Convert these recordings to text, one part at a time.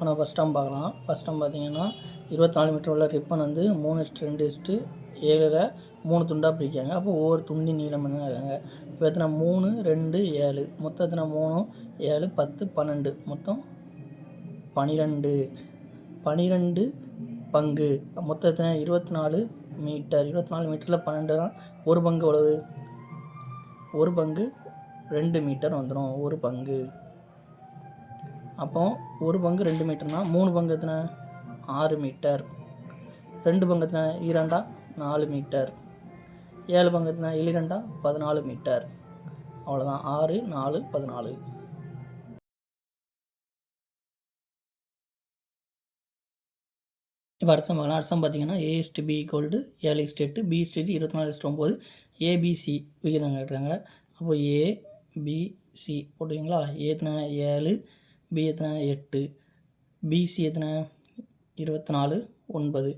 இப்போ நான் first time பார்க்கலாம். ஃபஸ்ட் டைம் பார்த்தீங்கன்னா இருபத்தாலு மீட்டர் உள்ள ரிப்பன் வந்து மூணு இஸ்ட்டு ரெண்டு இஸ்ட்டு ஏழில் மூணு துண்டாக பிரிக்காங்க அப்போ ஒவ்வொரு துண்டி நீளம் என்ன இருக்காங்க? இப்போ எத்தனை? மூணு ரெண்டு ஏழு. மொத்தம் எத்தனை? மூணு ஏழு பத்து பன்னெண்டு. மொத்தம் பனிரெண்டு. பனிரெண்டு பங்கு. மொத்தம் எத்தனை? இருபத்தி நாலு மீட்டர் இருபத்தி நாலு மீட்டரில் பன்னெண்டுனா ஒரு பங்கு எவ்வளவு? ஒரு பங்கு ரெண்டு மீட்டர் வந்துடும் ஒரு பங்கு. அப்போ ஒரு பங்கு ரெண்டு மீட்டர்னா மூணு பங்கு எத்தனை? ஆறு மீட்டர். ரெண்டு பங்கு எத்தனை? இரண்டா? நாலு மீட்டர். ஏழு பங்கு எத்தனை? இரண்டா? பதினாலு மீட்டர். அவ்வளோதான் ஆறு நாலு பதினாலு. இப்போ அடுத்த பார்க்கலாம் பார்த்தீங்கன்னா ஏ இஸ்டு பி கோல்டு ஏழு இஸ்டு எட்டு பி இஸ்டு இருபத்தி நாலு இஸ்டு ஒம்பது ஏபிசி விகிதம் கேட்டுறாங்க அப்போ ஏ பி போட்டுவீங்களா ஏத்தனை ஏழு. பி எத்தனை? எட்டு. பிசி எத்தனை? இருபத்தி நாலு ஒன்பது.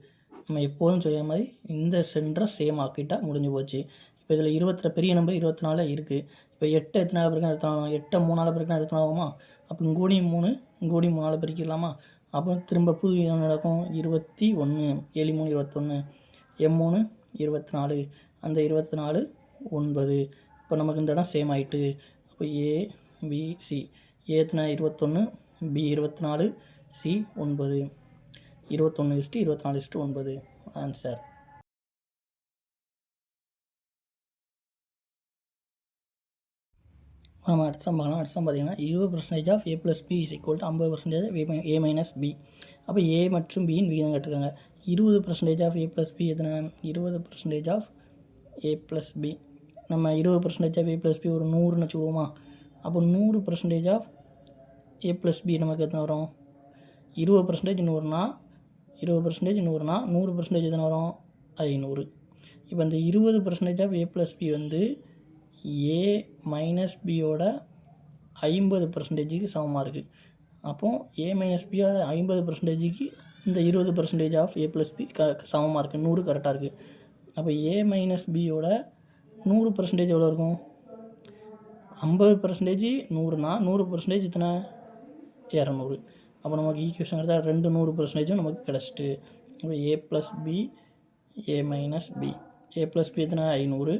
நம்ம எப்போதும் சொல்கிற மாதிரி இந்த சென்டரை சேம் ஆக்கிட்டால் முடிஞ்சு போச்சு. இப்போ இதில் இருபத்தி பெரிய நம்பர் இருபத்தி நாலு இருக்குது இப்போ எட்டு எத்தனை நாள் பிறகு இருபத்தி நாலு எட்டை மூணு நாள் பிறகு இருபத்தி ஆகுமா அப்போ இங்கூடி மூணு இங்கூடி மூணு நாள் பிரிக்கலாமா அப்போ திரும்ப புது என்ன நடக்கும்? இருபத்தி ஒன்று ஏழு மூணு இருபத்தொன்று எம் மூணு இருபத்தி நாலு அந்த இருபத்தி நாலு ஒன்பது. இப்போ நமக்கு இந்த இடம் சேம் ஆயிட்டு. அப்போ ஏ பிசி சி இருபத்தொன்று பி இருபத்தி நாலு சி ஒன்பது. இருபத்தொன்று இஸ்ட்டு இருபத்தி நாலு இஸ்ட்டு ஒன்பது. ஆன்சர் நம்ம அடுத்த சம் பார்க்கலாம். அடுத்த சம் பார்த்தீங்கன்னா இருபது percentage of A plus B is equal to ஐம்பது பர்சன்டேஜ் ஏ மைனஸ் பி அப்போ ஏ மற்றும் பியின் விகிதம் கட்டிருக்காங்க. இருபது percentage of A plus B எத்தனை? இருபது percentage of A plus B நம்ம இருபது percentage of A plus B ஒரு நூறுன்னு வச்சுக்கோமா அப்போ நூறு percentage of A plus B நமக்கு எத்தனை வரும். இருபது பர்சன்டேஜ் நூறுனா இருபது பர்சன்டேஜ் நூறுனா நூறு பர்சன்டேஜ் எத்தனை வரும்? ஐநூறு. இப்போ இந்த இருபது percentage of A plus B வந்து ஏ மைனஸ் பியோட ஐம்பது பர்சன்டேஜுக்கு சமமாக இருக்குது அப்போது ஏ மைனஸ் பியோட ஐம்பது பர்சன்டேஜுக்கு இந்த இருபது percentage of A plus B க சமமாக இருக்குது நூறு கரெக்டாக இருக்குது அப்போ ஏ மைனஸ் பியோட நூறு பர்சன்டேஜ் எவ்வளோ இருக்கும்? ஐம்பது பர்சன்டேஜ் நூறுனா நூறு பர்சன்டேஜ் இத்தனை? இரநூறு. அப்போ நமக்கு ஈக்குவேஷன் எடுத்தால் ரெண்டு நூறு பர்சன்டேஜும் நமக்கு கிடச்சிட்டு. அப்போ A plus B A minus B A plus B எத்தனை? ஐநூறு.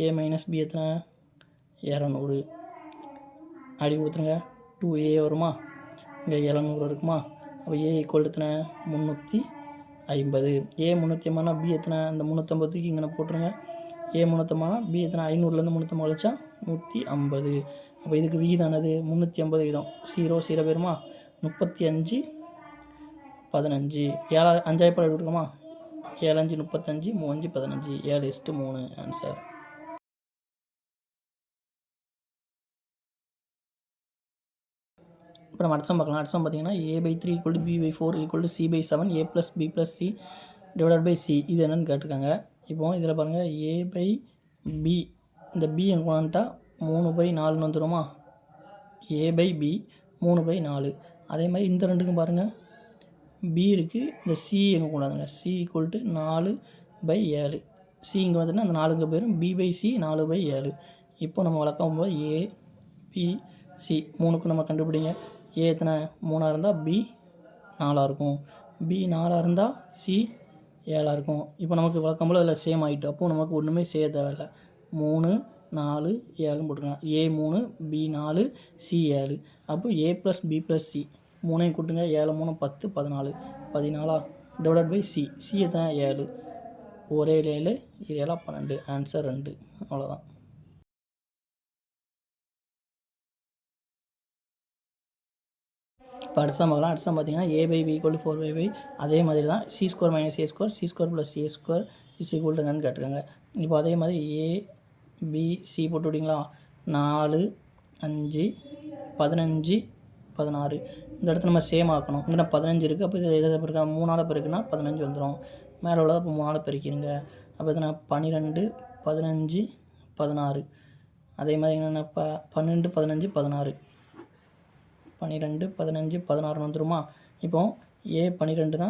ஏ மைனஸ் பி எத்தனை? இரநூறு. அடி கொடுத்துருங்க. டூ ஏ வருமா? இங்கே எழுநூறு இருக்குமா? அப்போ ஏ ஈக்குவல் எத்தனை? முந்நூற்றி ஐம்பது. ஏ முந்நூற்றி ஐம்பதுனா பி எத்தனை? அந்த முந்நூற்றம்பதுக்கு இங்கே போட்டுருங்க. ஏ முந்நூற்றம்பதுனா பி எத்தனை? ஐநூறுலேருந்து முந்நூற்றம்பது கழிச்சா நூற்றி ஐம்பது. அப்போ இதுக்கு விகிதானது? முந்நூற்றி ஐம்பது விகிதம். சீரோ சீரோ பேருமா முப்பத்தி அஞ்சு பதினஞ்சு. ஏழா அஞ்சாயிரம் படம் எடுக்கணுமா ஏழு அஞ்சு முப்பத்தஞ்சு மூஞ்சு பதினஞ்சு. ஏழு இஸ்ட்டு மூணு. ஆன்சர் இப்போ நம்ம அடுத்த பார்க்கலாம். அடுத்த பார்த்தீங்கன்னா A by three equal to B by four equal to C by seven A plus B plus C divided by C இது என்னென்னு கேட்டிருக்காங்க. இப்போ இதில் பாருங்கள் ஏ பை பி இந்த பி எங்கே கொண்டாந்துட்டா மூணு பை நாலுன்னு வந்துடுமா ஏ பை பி மூணு பை நாலு. அதே மாதிரி இந்த ரெண்டுக்கும் பாருங்கள் பி இருக்குது இந்த சி எங்கே கொண்டாந்துங்க. சி ஈக்குவல் டு நாலு பை ஏழு. சி இங்கே வந்துட்டுனா அந்த நாலுங்க பேரும் பி பை சி நாலு பை ஏழு. இப்போ நம்ம வழக்கம் போது ஏ பி சி மூணுக்கும் நம்ம கண்டுபிடிங்க. ஏ எத்தனை? மூணாக இருந்தால் பி நாலாக இருக்கும். பி நாலாக இருந்தால் சி ஏழாக இருக்கும். இப்போ நமக்கு வழக்கம் போல் அதில் சேம் ஆகிட்டு அப்போது நமக்கு ஒன்றுமே செய்ய தேவையில்ல. மூணு நாலு ஏழுன்னு போட்டுக்கலாம். ஏ மூணு பி நாலு சி ஏழு. அப்போ A plus B plus C மூணையும் கூட்டுங்க. ஏழு மூணு பத்து பதினாலு. பதினாலா டிவைட் பை சி சி தான் ஏழு. ஒரே ஏழு ஏழா பன்னெண்டு. ஆன்சர் ரெண்டு. அவ்வளோதான் இப்போ அடுத்த பார்க்கலாம். அடுத்த பார்த்தீங்கன்னா A by B equal four by by அதே மாதிரி தான் C square minus A square C square plus A square is equal என்னன்னு கேட்டிருக்காங்க. இப்போ அதே மாதிரி ஏ பி சி போட்டு விட்டிங்களா? நாலு அஞ்சு பதினஞ்சு பதினாறு. இந்த இடத்துல நம்ம சேம் ஆக்கணும். இங்கே பதினஞ்சு இருக்குது அப்போ இது எதை பெருக்கா? மூணால் பெருக்குன்னா பதினஞ்சு வந்துடும் மேலே உள்ளதை இப்போ மூணால் பெருக்கிடுங்க. அப்போ எத்தனை? பன்னிரெண்டு பதினஞ்சு பதினாறு. அதே மாதிரி என்னென்ன? ப பன்னெண்டு பதினஞ்சு பதினாறு. பன்னிரெண்டு பதினஞ்சு பதினாறு வந்துருமா? இப்போ ஏ பன்னிரெண்டுனா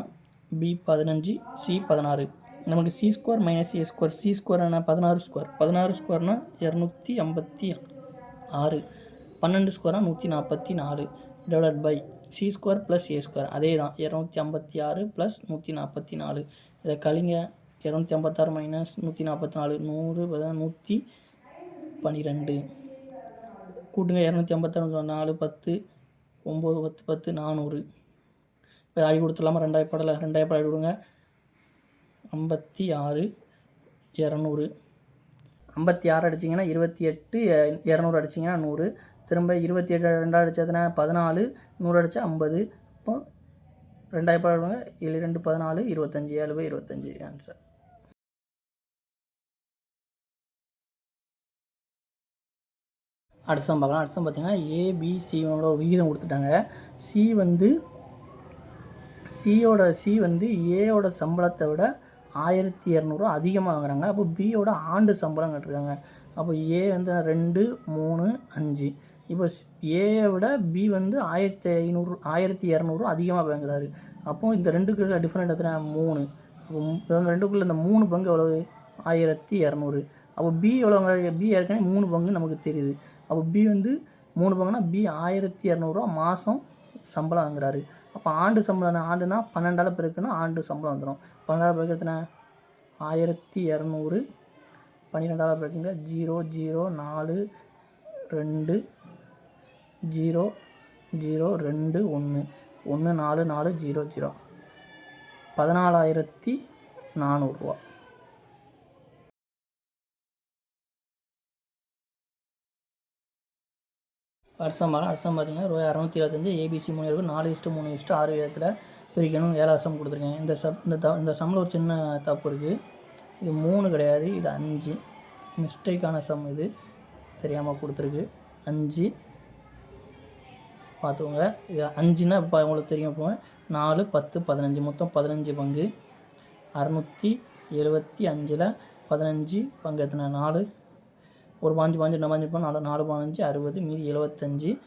பி பதினஞ்சு சி பதினாறு. நமக்கு C square minus A square C square என்ன பதினாறு ஸ்கொயர் பதினாறு ஸ்கொயர்னா இரநூத்தி ஐம்பத்தி ஆறு. பன்னெண்டு ஸ்கொயராக நூற்றி நாற்பத்தி நாலு. Divide by C square plus A square அதே தான். இரநூத்தி ஐம்பத்தி ஆறு ப்ளஸ் நூற்றி நாற்பத்தி நாலு. இதை கழிங்க. இரநூத்தி ஐம்பத்தாறு மைனஸ் நூற்றி நாற்பத்தி நாலு. நூறு நூற்றி பன்னிரெண்டு கூட்டுங்க. இரநூத்தி ஐம்பத்தாறு நாலு பத்து. ஒம்பது பத்து பத்து நானூறு. இப்போ அடி கொடுத்துடலாமா? ரெண்டாயிரம் படலை. ரெண்டாயிரம் படம் கொடுங்க. ஐம்பத்தி ஆறு இரநூறு. ஐம்பத்தி ஆறு அடிச்சிங்கன்னா இருபத்தி எட்டு இரநூறு அடிச்சிங்கன்னா நூறு. திரும்ப இருபத்தி எட்டு ரெண்டாக அடித்ததுனா பதினாலு. நூறு அடித்தா ஐம்பது. இப்போ ரெண்டாயிரம் படம் ஏழு ரெண்டு பதினாலு இருபத்தஞ்சி. ஏழு இருபத்தஞ்சி. ஆன்சர் அடுத்த பார்க்கலாம். அடுத்த பார்த்தீங்கன்னா ஏபிசியோட விகிதம் கொடுத்துட்டாங்க. சி வந்து சியோட சி வந்து ஏயோட சம்பளத்தை விட ஆயிரத்தி இரநூறுவா அதிகமாக வாங்குறாங்க. அப்போ பியோட ஆண்டு சம்பளம் கட்டுறாங்க அப்போ ஏ வந்து ரெண்டு மூணு அஞ்சு. இப்போ ஏயை விட பி வந்து ஆயிரத்தி ஐநூறு ஆயிரத்தி இரநூறு அதிகமாக வாங்குறாரு. அப்போது இந்த ரெண்டுக்குள்ள டிஃப்ரெண்ட் எத்தனை மூணு. அப்போ இவங்க ரெண்டுக்குள்ளே இந்த மூணு பங்கு எவ்வளவு? ஆயிரத்தி இரநூறு. அப்போ பி எவ்வளோ பி ஏற்கனவே மூணு பங்கு நமக்கு தெரியுது. அப்போ பி வந்து மூணு பங்குனா பி ஆயிரத்தி இரநூறுவா மாதம் சம்பளம் வாங்குறாரு. அப்போ ஆண்டு சம்பளம் ஆண்டுனா பன்னெண்டால் பெருக்குன்னா ஆண்டு சம்பளம் வந்துடும் பன்னெண்டால் பெருக்கு எத்தனை? ஆயிரத்தி இரநூறு. பன்னிரெண்டாவது பெருக்குங்க ஜீரோ ஜீரோ நாலு ரெண்டு ஜீரோ ஜீரோ ரெண்டு ஒன்று. ஒன்று நாலு நாலு ஜீரோ ஜீரோ. பதினாலாயிரத்தி நானூறுரூவா வருஷம் பார்க்கலாம் வருஷம் பார்த்தீங்கன்னா ரூபாய் அறநூற்றி இருபத்தஞ்சி ஏபிசி மூணு இருக்கும் நாலு இஷ்டம் மூணு இஷ்டம் ஆறு விதத்தில் பிரிக்கணும் ஏழாவது சம் கொடுத்துருக்கேன். இந்த சப் இந்த த இந்த சம்மில் ஒரு சின்ன தப்பு இருக்குது இது மூணு கிடையாது இது அஞ்சு. மிஸ்டேக்கான சம் இது. தெரியாமல் கொடுத்துருக்கு. அஞ்சு. பார்த்துக்கோங்க. இது அஞ்சுன்னா இப்போ உங்களுக்கு தெரியும். இப்போ நாலு பத்து பதினஞ்சு. மொத்தம் பதினஞ்சு பங்கு. அறநூற்றி எழுபத்தி அஞ்சில் பதினஞ்சு பங்கு எத்தனை? நாலு. ஒரு பாஞ்சு பாஞ்சு என்ன பாஞ்சு நாலு நாலு பதினஞ்சு அறுபது மீதி எழுபத்தஞ்சி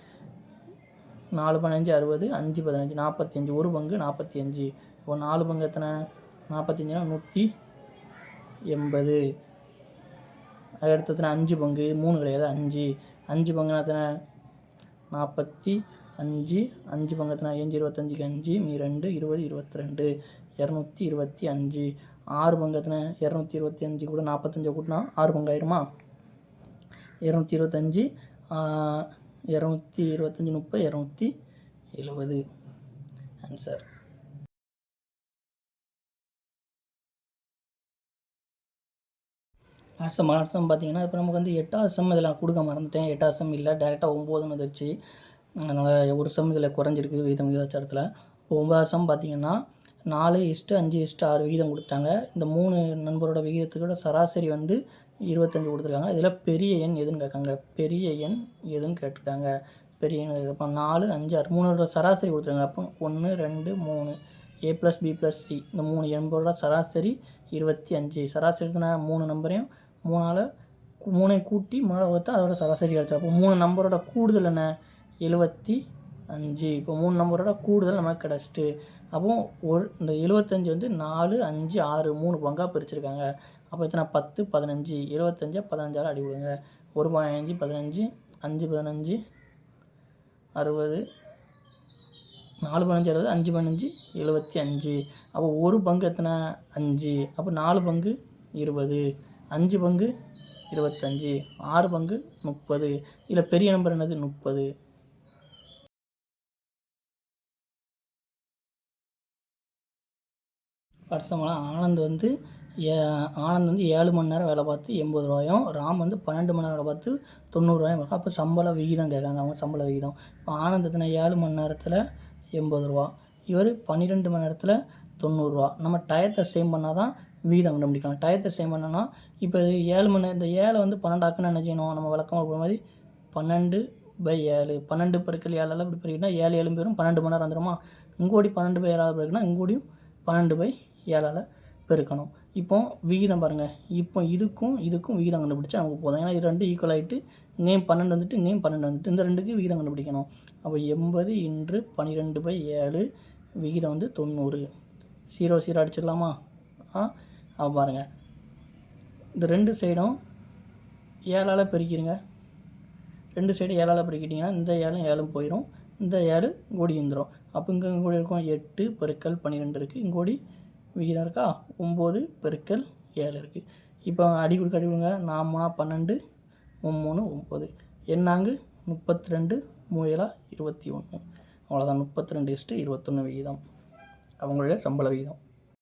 நாலு பதினஞ்சு அறுபது அஞ்சு பதினஞ்சு நாற்பத்தஞ்சு ஒரு பங்கு நாற்பத்தி அஞ்சு இப்போ நாலு பங்கு எத்தனை? நாற்பத்தஞ்சுனா நூற்றி எண்பது. அடுத்ததுனா அஞ்சு பங்கு மூணு கிடையாது அஞ்சு. அஞ்சு பங்குனா எத்தனை? நாற்பத்தி அஞ்சு. அஞ்சு பங்கத்தினா அஞ்சு இருபத்தஞ்சிக்கு அஞ்சு மீ ரெண்டு இருபது இருபத்தி ரெண்டு இரநூத்தி இருபத்தி அஞ்சு. ஆறு பங்கு எத்தனை? இரநூத்தி இருபத்தி அஞ்சு கூட நாற்பத்தஞ்சை கூட்டினா ஆறு பங்கு ஆயிருமா? இரநூத்தி இருபத்தஞ்சி இரநூத்தி இருபத்தஞ்சி முப்பது இரநூத்தி எழுபது. ஆன்சர் ஆசம் ஆசம் பார்த்தீங்கன்னா இப்போ நமக்கு வந்து எட்டாவது செம் இதில் கொடுக்க மறந்துட்டேன். எட்டாவது செம் இல்லை டேரெக்டாக ஒம்போதுன்னு வந்துருச்சு. அதனால் ஒரு செம் இதில் குறைஞ்சிருக்கு விகிதம் விகிதாச்சாரத்தில். இப்போ ஒம்பதாவது சம் பார்த்தீங்கன்னா நாலு இஷ்டு அஞ்சு இஷ்டு ஆறு விகிதம் கொடுத்துட்டாங்க. இந்த மூணு நண்பரோட விகிதத்துக்கூட சராசரி வந்து இருபத்தஞ்சி கொடுத்துருக்காங்க. இதில் பெரிய எண் எதுன்னு கேட்காங்க. பெரிய எண் எதுன்னு கேட்டிருக்காங்க பெரிய எண் அப்போ நாலு அஞ்சு ஆறு மூணு சராசரி கொடுத்துருக்காங்க. அப்போ ஒன்று ரெண்டு மூணு. A plus B plus C இந்த மூணு எண்போட சராசரி இருபத்தி அஞ்சு சராசரி மூணு நம்பரையும் மூணால் மூணை கூட்டி மூணால் வகுத்தா அதோட சராசரி கிடச்சா அப்போ மூணு நம்பரோட கூடுதல் என்ன? எழுபத்தி அஞ்சு இப்போ மூணு நம்பரோட கூடுதல் நமக்கு கிடச்சிட்டு அப்போ ஒரு இந்த எழுபத்தஞ்சி வந்து நாலு அஞ்சு ஆறு மூணு பங்காக பிரிச்சுருக்காங்க. அப்போ எத்தனை? பத்து பதினஞ்சு. எழுபத்தஞ்சா பதினஞ்சால் அடி விடுங்க. ஒரு பதினஞ்சு பதினஞ்சு அஞ்சு பதினஞ்சு அறுபது நாலு பதினஞ்சு அறுபது அஞ்சு பதினஞ்சு எழுபத்தி அஞ்சு. அப்போ ஒரு பங்கு எத்தனை? அஞ்சு. அப்போ நாலு பங்கு இருபது. அஞ்சு பங்கு இருபத்தஞ்சி. ஆறு பங்கு முப்பது. இல்லை பெரிய நம்பர் என்னது? முப்பது. வருஷமெல்லாம் ஆனந்த் வந்து ஏ ஆனந்த் வந்து ஏழு மணி நேரம் வேலை பார்த்து எண்பது ரூபாயும் ராம் வந்து பன்னெண்டு மணி நேரம் வேலை பார்த்து தொண்ணூறுரூவாயும் அப்போ சம்பள விகிதம் கேட்காங்க அவங்க சம்பள விகிதம். இப்போ ஆனந்த் எத்தனை? ஏழு மணி நேரத்தில் எண்பது ரூபா. இவர் பன்னிரெண்டு மணி நேரத்தில் தொண்ணூறுரூவா நம்ம டயத்தை சேம் பண்ணால் தான் வீதம் கண்டுபிடிக்கலாம். டயத்தை சேம் பண்ணோன்னா இப்போ ஏழு மணி இந்த ஏழை வந்து பன்னெண்டாக்குன்னு என்ன செய்யணும் நம்ம வழக்கமாக போகிற மாதிரி பன்னெண்டு பை ஏழு. பன்னெண்டு பெருக்கள் ஏழெல்லாம் இப்படி பெருக்கிட்டா ஏழு ஏழு பேரும் பன்னெண்டு மணி நேரம் வந்துடுமா இங்கோடி பன்னெண்டு பை ஏழாவது பெருக்குனா இங்கோடியும் பன்னெண்டு பை ஏழால் பெருக்கணும். இப்போ விகிதம் பாருங்கள் இப்போ இதுக்கும் இதுக்கும் விகிதம் கண்டுபிடிச்சா அவங்க போதும். ஏன்னா இது ரெண்டு ஈக்குவல் ஆகிட்டு இங்கேயும் பன்னெண்டு வந்துட்டு இங்கேயும் பன்னெண்டு வந்துட்டு இந்த ரெண்டுக்கு விகிதம் கண்டுபிடிக்கணும். அப்போ எண்பது இன்று பன்னிரெண்டு பை ஏழு விகிதம் வந்து தொண்ணூறு. சீரோ சீரோ அடிச்சிடலாமா? ஆ? அப்போ பாருங்கள் இந்த ரெண்டு சைடும் ஏழால் பெருக்கிடுங்க ரெண்டு சைடு ஏழால் பெருக்கிட்டிங்கன்னா இந்த ஏழும் ஏழும் போயிடும் இந்த ஏழு கோடி இருந்துடும் அப்போ இங்கே கூடி இருக்கும். எட்டு பெருக்கல் பன்னிரெண்டு இருக்குது இங்கோடி கூடி விகிதம் இருக்கா ஒம்பது பெருக்கல் ஏழு இருக்குது இப்போ அடி கொடுக்க அடி கொடுங்க. நாமூணா பன்னெண்டு மூணு ஒம்பது. எண்ணாங்கு முப்பத்தி ரெண்டு மூயலா இருபத்தி ஒன்று. அவ்வளோதான் முப்பத்தி ரெண்டு இஸ்ட்டு இருபத்தொன்று விகிதம். அவங்களுடைய சம்பள விகிதம்.